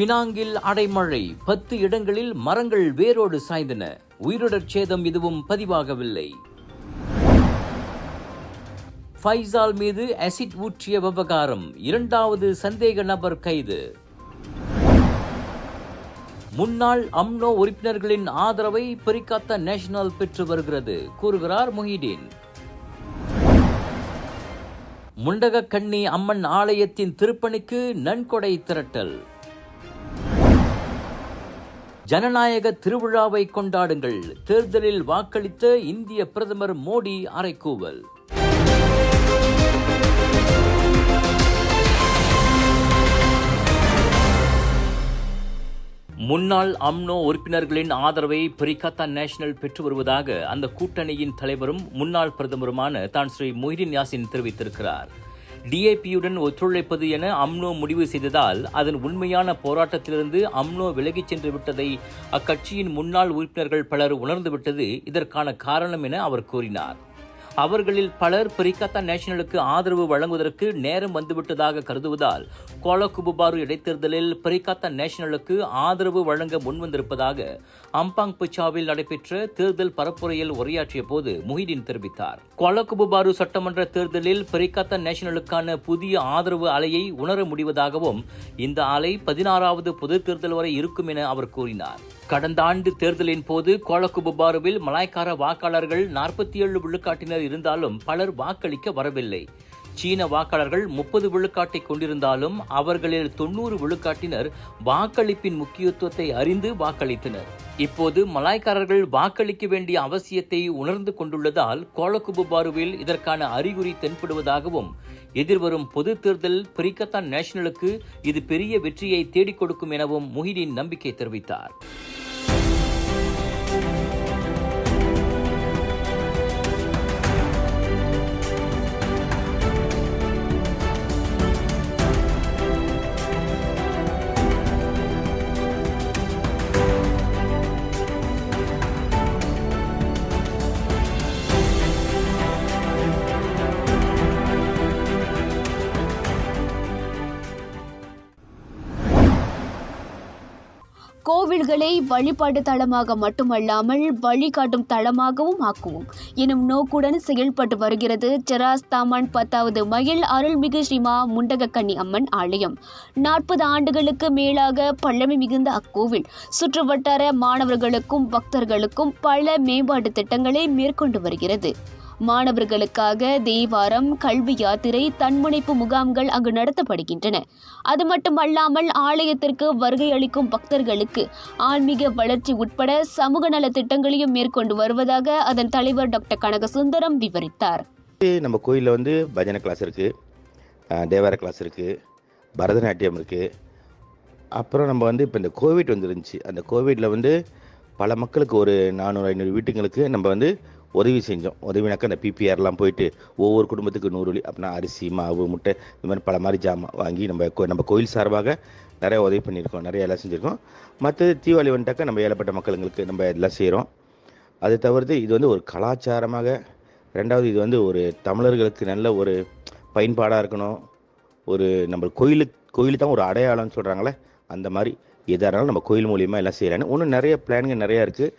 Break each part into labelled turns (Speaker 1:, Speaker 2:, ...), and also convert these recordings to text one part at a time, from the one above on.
Speaker 1: பினாங்கில் அடைமழை. பத்து இடங்களில் மரங்கள் வேரோடு சாய்ந்தன. உயிரிழற் சேதம் எதுவும் பதிவாகவில்லை. ஃபைசால் மீது அசிட் ஊற்றிய விவகாரம். இரண்டாவது சந்தேக நபர் கைது. முன்னாள் அம்னோ உறுப்பினர்களின் ஆதரவை பெரிகாத்த நேஷனல் பெற்று வருகிறது கூறுகிறார் முஹிடீன் முண்டகக்கண்ணி அம்மன் ஆலயத்தின் திருப்பணிக்கு நன்கொடை திரட்டல். ஜனநாயக திருவிழாவை கொண்டாடுங்கள். தேர்தலில் வாக்களித்த இந்திய பிரதமர் மோடி அறைக்கூவல் முன்னாள் அம்னோ உறுப்பினர்களின் ஆதரவை பிரிகத்தா நேஷனல் பெற்று வருவதாக அந்த கூட்டணியின் தலைவரும் முன்னாள் பிரதமருமான தான் ஸ்ரீ மொஹிடின் யாசின் தெரிவித்திருக்கிறார். டிஏபியுடன் ஒத்துழைப்பது என அம்னோ முடிவு செய்ததால் அதன் உண்மையான போராட்டத்திலிருந்து அம்னோ விலகிச் சென்று விட்டதை அக்கட்சியின் முன்னாள் உறுப்பினர்கள் பலர் உணர்ந்துவிட்டது. இதற்கான காரணம் என அவர் கூறினார். அவர்களில் பலர் பிரிகத்தா நேஷனலுக்கு ஆதரவு வழங்குவதற்கு நேரம் வந்துவிட்டதாக கருதுவதால் கோலகுபுபாரு இடைத்தேர்தலில் பிரிகத்தா நேஷனலுக்கு ஆதரவு வழங்க முன்வந்திருப்பதாக அம்பாங் பிச்சாவில் நடைபெற்ற தேர்தல் பரப்புரையில் உரையாற்றிய போது முஹிதீன் தெரிவித்தார். கோலகுபுபாரு சட்டமன்ற தேர்தலில் பிரிகத்தா நேஷனலுக்கான புதிய ஆதரவு அலையை உணர முடிவதாகவும் இந்த அலை பதினாறாவது பொது தேர்தல் வரை இருக்கும் என அவர் கூறினார். கடந்த ஆண்டு தேர்தலின் போது கோலகுபுபாருவில் மலாய்க்கார வாக்காளர்கள் நாற்பத்தி ஏழு விழுக்காட்டினர் இருந்தாலும் பலர் வாக்களிக்க வரவில்லை. சீன வாக்காளர்கள் முப்பது விழுக்காட்டை கொண்டிருந்தாலும் அவர்களில் தொண்ணூறு விழுக்காட்டினர் வாக்களிப்பின் முக்கியத்துவத்தை அறிந்து வாக்களித்தனர். இப்போது மலாய்க்காரர்கள் வாக்களிக்க வேண்டிய அவசியத்தை உணர்ந்து கொண்டுள்ளதால் கோலகுபுபாருவில் இதற்கான அறிகுறி தென்படுவதாகவும் எதிர்வரும் பொது தேர்தல் பிரிக்கத்தான் நேஷனலுக்கு இது பெரிய வெற்றியை தேடிக் கொடுக்கும் எனவும் முஹிதீன் நம்பிக்கை தெரிவித்தார்.
Speaker 2: கோவில்களை வழிபாட்டு தளமாக மட்டுமல்லாமல் வழிகாட்டும் தளமாகவும் ஆக்குவோம். எனும் நோக்குடன் செயல்பட்டு வருகிறது ஜெராஸ்தாமன் பத்தாவது மயில் அருள்மிகு ஸ்ரீமா முண்டகக்கண்ணி அம்மன் ஆலயம். நாற்பது ஆண்டுகளுக்கு மேலாக பழமை மிகுந்த அக்கோவில். சுற்றுவட்டார மாணவர்களுக்கும் பக்தர்களுக்கும் பல மேம்பாட்டு திட்டங்களை மேற்கொண்டு வருகிறது. மாணவர்களுக்காக தேவாரம் கல்வி யாத்திரை தன்முனைப்பு முகாம்கள் அங்கு நடத்தப்படுகின்றன. அது மட்டுமல்லாமல் ஆலயத்திற்கு வருகை அளிக்கும் பக்தர்களுக்கு ஆன்மீக வளர்ச்சி உட்பட சமூக நல திட்டங்களையும் மேற்கொண்டு வருவதாக அதன் தலைவர் டாக்டர் கனகசுந்தரம் விவரித்தார்.
Speaker 3: நம்ம கோயிலில் வந்து பஜனை கிளாஸ் இருக்குது தேவார கிளாஸ் இருக்குது பரதநாட்டியம் இருக்குது அப்புறம் நம்ம வந்து இப்போ இந்த கோவிட் வந்துருந்துச்சு. அந்த கோவிடில் வந்து பல மக்களுக்கு ஒரு நானூறு ஐநூறு வீட்டுங்களுக்கு நம்ம வந்து உதவி செஞ்சோம். உதவினாக்கா அந்த பிபிஆர்லாம் போயிட்டு ஒவ்வொரு குடும்பத்துக்கு நூறு வழி அப்படின்னா அரிசி மாவு முட்டை இந்த மாதிரி பல மாதிரி ஜாமான் வாங்கி நம்ம கோ- நம்ம கோயில் சார்பாக நிறைய உதவி பண்ணியிருக்கோம். நிறைய எல்லாம் செஞ்சுருக்கோம். மற்றது தீபாவளி வந்துட்டாக்கா நம்ம ஏழப்பட்ட மக்களுங்களுக்கு நம்ம எல்லாம் செய்கிறோம் அது தவிர்த்து இது வந்து ஒரு கலாச்சாரமாக ரெண்டாவது இது வந்து ஒரு தமிழர்களுக்கு நல்ல ஒரு பயன்பாடாக இருக்கணும். ஒரு நம்ம கோயிலு கோயில் தான் ஒரு அடையாளம்னு சொல்கிறாங்களே அந்த மாதிரி எதாக இருந்தாலும் நம்ம கோயில் மூலியமாக எல்லாம் செய்கிறாங்க இன்னும் நிறைய பிளான்கள் நிறையா இருக்குது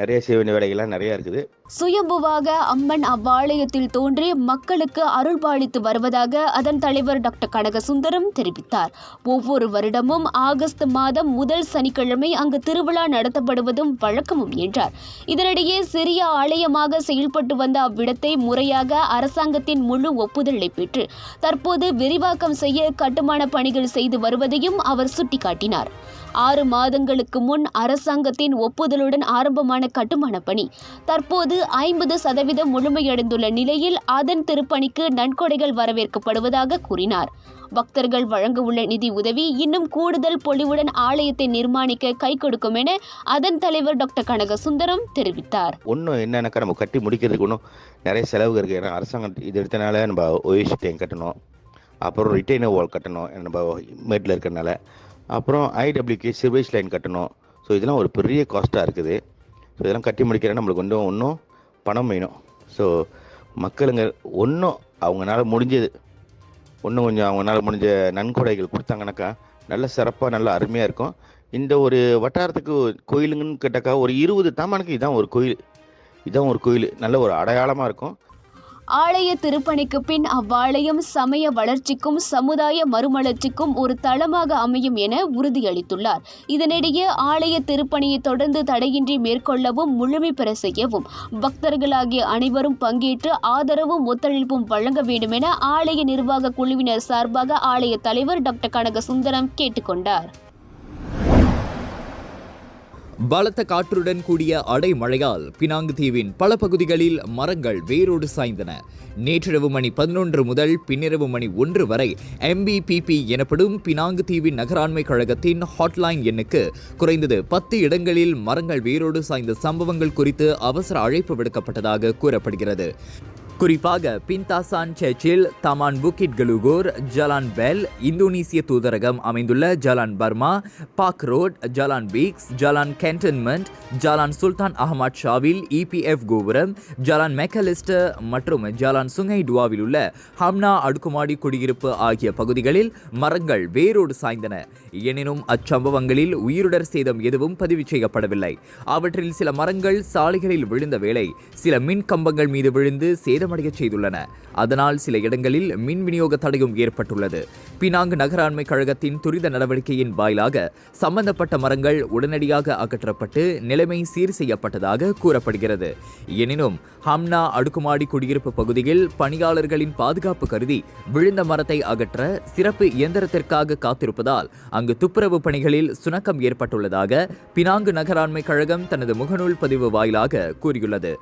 Speaker 3: நிறைய செய்ய வேண்டிய வேலைகள்லாம் நிறையா இருக்குது.
Speaker 2: சுயம்புவாக அம்மன் அவ்வாலயத்தில் தோன்றி மக்களுக்கு அருள்பாலித்து வருவதாக அதன் தலைவர் டாக்டர் கனகசுந்தரம் தெரிவித்தார். ஒவ்வொரு வருடமும் ஆகஸ்ட் மாதம் முதல் சனிக்கிழமை அங்கு திருவிழா நடத்தப்படுவதும் வழக்கமும் என்றார். இதனிடையே சிறிய ஆலயமாக செயல்பட்டு வந்த அவ்விடத்தை முறையாக அரசாங்கத்தின் முழு ஒப்புதலை பெற்று தற்போது விரிவாக்கம் செய்ய கட்டுமான பணிகள் செய்து வருவதையும் அவர் சுட்டிக்காட்டினார். ஆறு மாதங்களுக்கு முன் அரசாங்கத்தின் ஒப்புதலுடன் ஆரம்பமான கட்டுமான பணி. தற்போது ஐம்பது சதவீதம் முழுமையடைந்துள்ள நிலையில் அதன் திருப்பணிக்கு நன்கொடைகள் வரவேற்கப்படுவதாக கூறினார். பக்தர்கள் வழங்க உள்ள நிதி உதவி இன்னும் கூடுதல் பொலிவுடன் ஆலயத்தை நிர்மாணிக்க கை கொடுக்கும் என அதன் தலைவர் டாக்டர் கனகசுந்தரம் தெரிவித்தார்.
Speaker 3: ஒன்றும் என்னன்னாக்கா நம்ம கட்டி முடிக்கிறதுக்கு ஒன்றும் நிறைய செலவு இருக்குது ஏன்னா அரசாங்கம் இது எடுத்தனால நம்ம ஓய்வு கட்டணும். அப்புறம் ரிட்டைனர் வால் கட்டணும். நம்ம மேட்டில் இருக்கிறனால. அப்புறம் ஐடபிள்யூகே சிர்வேஜ் லைன் கட்டணும். ஸோ இதெல்லாம் ஒரு பெரிய காஸ்ட்டாக இருக்குது. ஸோ இதெல்லாம் கட்டி முடிக்கிற நம்மளுக்கு கொஞ்சம் இன்னும் பணம் வேணும். ஸோ மக்களுங்க ஒன்றும் அவங்களால முடிஞ்சது. இன்னும் கொஞ்சம் அவங்களால முடிஞ்ச நன்கொடைகள் கொடுத்தாங்கனாக்கா நல்ல சிறப்பாக நல்ல அருமையாக இருக்கும். இந்த ஒரு வட்டாரத்துக்கு கோயிலுங்கன்னு கேட்டாக்கா ஒரு இருபது தாமானுக்கு இதான் ஒரு கோயில். இதான் ஒரு கோயில். நல்ல ஒரு அடையாளமாக இருக்கும்.
Speaker 2: ஆலய திருப்பணிக்கு பின் அவ்வாலயம் சமய வளர்ச்சிக்கும் சமுதாய மறுமலர்ச்சிக்கும் ஒரு தளமாக அமையும் என உறுதியளித்துள்ளார். இதனிடையே ஆலய திருப்பணியை தொடர்ந்து தடையின்றி மேற்கொள்ளவும் முழுமை பெற செய்யவும் பக்தர்களாகிய அனைவரும் பங்கேற்று ஆதரவும் ஒத்துழைப்பும் வழங்க வேண்டும் என ஆலய நிர்வாக குழுவினர் சார்பாக ஆலய தலைவர் டாக்டர் கனக சுந்தரம் கேட்டுக்கொண்டார்
Speaker 4: பலத்த காற்றுடன் கூடிய அடைமழையால் பினாங்கு தீவின் பல பகுதிகளில் மரங்கள் வேரோடு சாய்ந்தன. நேற்றிரவு மணி பதினொன்று முதல் பின்னிரவு மணி ஒன்று வரை எம்பிபிபி எனப்படும் பினாங்கு தீவின் நகராண்மை கழகத்தின் ஹாட்லைன் எண்ணுக்கு குறைந்தது பத்து இடங்களில் மரங்கள் வேரோடு சாய்ந்த சம்பவங்கள் குறித்து அவசர அழைப்பு விடுக்கப்பட்டதாக கூறப்படுகிறது. குறிப்பாக பின்தாசான் சர்ச்சில் தமான் புக்கிட் கலுகோர் ஜலான் பெல் இந்தோனேசிய தூதரகம் அமைந்துள்ள ஜலான் பர்மா பாக் road Jalan peaks Jalan cantonment Jalan Sultan Ahmad ஷாவில் EPF கோபுரம் ஜலான் மெக்கலிஸ்டர் மற்றும் ஜலான் சுங்கை டுவாவில் உள்ள ஹம்னா அடுக்குமாடி குடியிருப்பு ஆகிய பகுதிகளில் மரங்கள் வேரோடு சாய்ந்தன. எனினும் அச்சம்பவங்களில் உயிருடர் சேதம் எதுவும் பதிவு செய்யப்படவில்லை. அவற்றில் சில மரங்கள் சாலைகளில் விழுந்த வேளை சில மின் கம்பங்கள் மீது விழுந்து சேதம் சேதமடைய செய்துள்ளன. அதனால் சில இடங்களில் மின் விநியோக தடையும் ஏற்பட்டுள்ளது. பினாங் நகராண்மை கழகத்தின் துரித நடவடிக்கையின் வாயிலாக சம்பந்தப்பட்ட மரங்கள் உடனடியாக அகற்றப்பட்டு நிலைமை சீர் செய்யப்பட்டதாக கூறப்படுகிறது. எனினும் ஹம்னா அடுக்குமாடி குடியிருப்பு பகுதியில் பணியாளர்களின் பாதுகாப்பு கருதி விழுந்த மரத்தை அகற்ற சிறப்பு இயந்திரத்திற்காக காத்திருப்பதால் அங்கு துப்புரவு பணிகளில் சுணக்கம் ஏற்பட்டுள்ளதாக பினாங்கு நகராண்மை கழகம் தனது முகநூல் பதிவு வாயிலாக கூறியுள்ளது.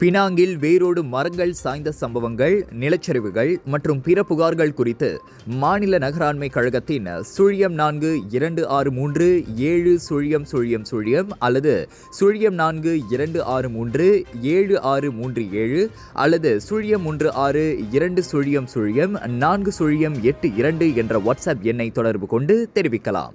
Speaker 4: பினாங்கில் வேரோடு மரங்கள் சாய்ந்த சம்பவங்கள் நிலச்சரிவுகள் மற்றும் பிற புகார்கள் குறித்து மாநில நகராண்மை கழகத்தின் சுழியம் நான்கு இரண்டு ஆறு மூன்று ஏழு சுழியம் சுழியம் சுழியம் அல்லது சுழியம் நான்கு இரண்டு ஆறு மூன்று ஏழு ஆறு மூன்று ஏழு அல்லது சுழியம் ஒன்று ஆறு இரண்டு சுழியம் சுழியம் நான்கு சுழியம் எட்டு இரண்டு என்ற வாட்ஸ்அப் எண்ணை தொடர்பு கொண்டு தெரிவிக்கலாம்.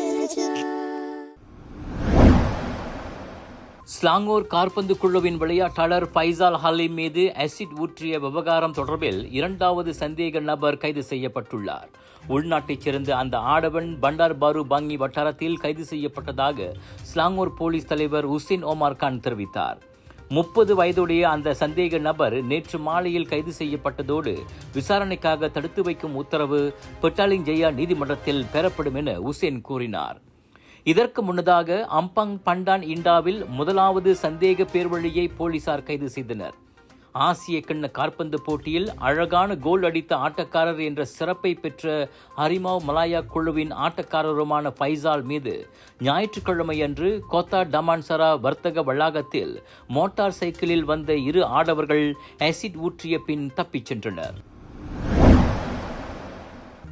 Speaker 1: ஸ்லாங்கூர் கார்பந்து குழுவின் விளையாட்டாளர் ஃபைசால் ஹலீம் மீது அசிட் ஊற்றிய விவகாரம் தொடர்பில் இரண்டாவது சந்தேக நபர் கைது செய்யப்பட்டுள்ளார். உள்நாட்டைச் சேர்ந்த அந்த ஆடவன் பண்டார் பாரு பாங்கி வட்டாரத்தில் கைது செய்யப்பட்டதாக ஸ்லாங்கூர் போலீஸ் தலைவர் உசின் ஒமார் கான் தெரிவித்தார். முப்பது வயதுடைய அந்த சந்தேக நபர் நேற்று மாலையில் கைது செய்யப்பட்டதோடு விசாரணைக்காக தடுத்து வைக்கும் உத்தரவு பெட்டாலிங் ஜெயா நீதிமன்றத்தில் பெறப்படும் என உசேன் கூறினார். இதற்கு முன்னதாக அம்பங் பண்டான் இண்டாவில் முதலாவது சந்தேக பேர்வழியை போலீசார் கைது செய்தனர். ஆசிய கிண்ண காற்பந்து போட்டியில் அழகான கோல் அடித்த ஆட்டக்காரர் என்ற சிறப்பை பெற்ற ஹரிமாவ் மலாயா குழுவின் ஆட்டக்காரருமான ஃபைசால் மீது ஞாயிற்றுக்கிழமை அன்று கோத்தா டமான்சரா வர்த்தக வளாகத்தில் மோட்டார் சைக்கிளில் வந்த இரு ஆடவர்கள் ஆசிட் ஊற்றிய பின் தப்பிச் சென்றனர்.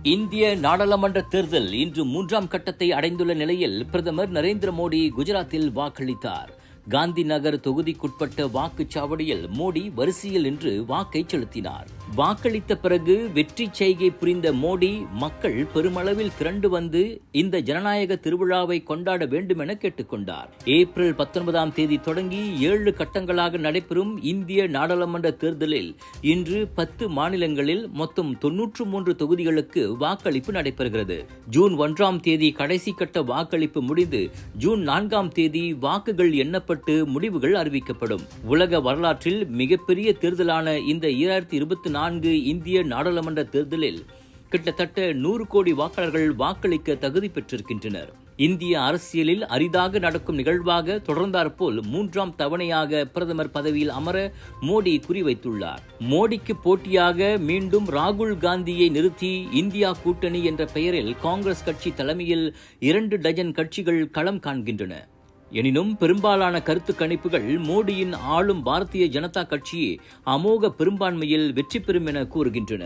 Speaker 1: இந்திய நாடாளுமன்ற தேர்தல் இன்று மூன்றாம் கட்டத்தை அடைந்துள்ள நிலையில் பிரதமர் நரேந்திர மோடி குஜராத்தில் வாக்களித்தார். காந்தி நகர் தொகுதிக்குட்பட்ட வாக்குச்சாவடியில் மோடி வரிசையில் நின்று வாக்கை செலுத்தினார். வாக்களித்த பிறகு வெற்றி செய்கை புரிந்த மோடி மக்கள் பெருமளவில் திரண்டு வந்து இந்த ஜனநாயக திருவிழாவை கொண்டாட வேண்டும் என கேட்டுக்கொண்டார். ஏப்ரல் பத்தொன்பதாம் தேதி தொடங்கி ஏழு கட்டங்களாக நடைபெறும் இந்திய நாடாளுமன்ற தேர்தலில் இன்று பத்து மாநிலங்களில் மொத்தம் தொன்னூற்று மூன்று தொகுதிகளுக்கு வாக்களிப்பு நடைபெறுகிறது. ஜூன் ஒன்றாம் தேதி கடைசி கட்ட வாக்களிப்பு முடிந்து ஜூன் நான்காம் தேதி வாக்குகள் எண்ணப்பட்டு முடிவுகள் அறிவிக்கப்படும். உலக வரலாற்றில் மிகப்பெரிய தேர்தலான இந்த இரண்டாயிரத்தி இருபத்தி நான்கு இந்திய நாடாளுமன்ற தேர்தலில் கிட்டத்தட்ட நூறு கோடி வாக்காளர்கள் வாக்களிக்க தகுதி பெற்றிருக்கின்றனர். இந்திய அரசியலில் அரிதாக நடக்கும் நிகழ்வாக தொடர்ந்தாற்போல் மூன்றாம் தவணையாக பிரதமர் பதவியில் அமர மோடி குறிவைத்துள்ளார். மோடிக்கு போட்டியாக மீண்டும் ராகுல் காந்தியை நிறுத்தி இந்தியா கூட்டணி என்ற பெயரில் காங்கிரஸ் கட்சி தலைமையில் இரண்டு டஜன் கட்சிகள் களம் காண்கின்றன. எனினும் பெரும்பாலான கருத்து கணிப்புகள் மோடியின் ஆளும் பாரதிய ஜனதா கட்சியே அமோக பெரும்பான்மையில் வெற்றி பெறும் என கூறுகின்றன.